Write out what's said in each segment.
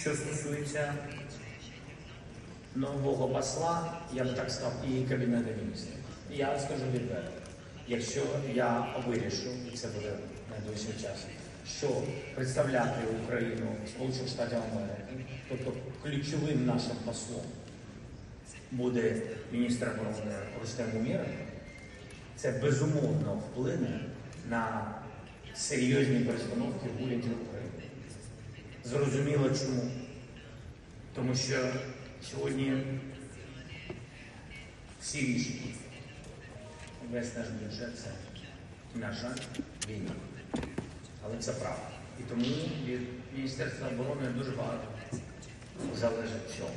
Що стосується нового посла, я б так сказав, і Кабінету міністрів. Я скажу відверто, якщо я вирішу, і це буде найближчим часом, що представляти Україну Сполучених Штатів Америки, тобто ключовим нашим послом буде міністр оборони Рустем Умєров, це безумовно вплине на серйозні перестановки в уряді України. Зрозуміло чому. Тому що сьогодні всі рішення, весь наш бюджет це, на жаль, війна. Але це правда. І тому від Міністерства оборони дуже багато залежить цього.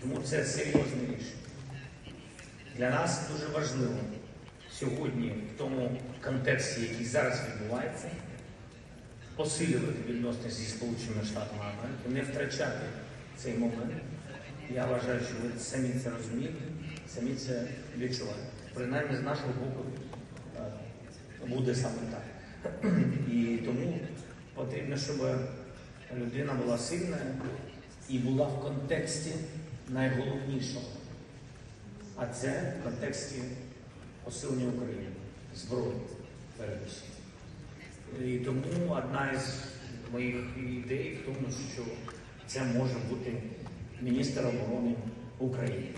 Тому це серйозне рішення. Для нас дуже важливо сьогодні в тому контексті, який зараз відбувається, посилювати відносини зі Сполученими Штатами Америки, не втрачати цей момент. Я вважаю, що ви самі це розумієте, самі це відчуваєте. Принаймні з нашого боку е, буде саме так. І тому потрібно, щоб людина була сильною і була в контексті найголовнішого. А це в контексті посилення України, зброї передусім. І тому одна із моїх ідей в тому, що це може бути міністр оборони України.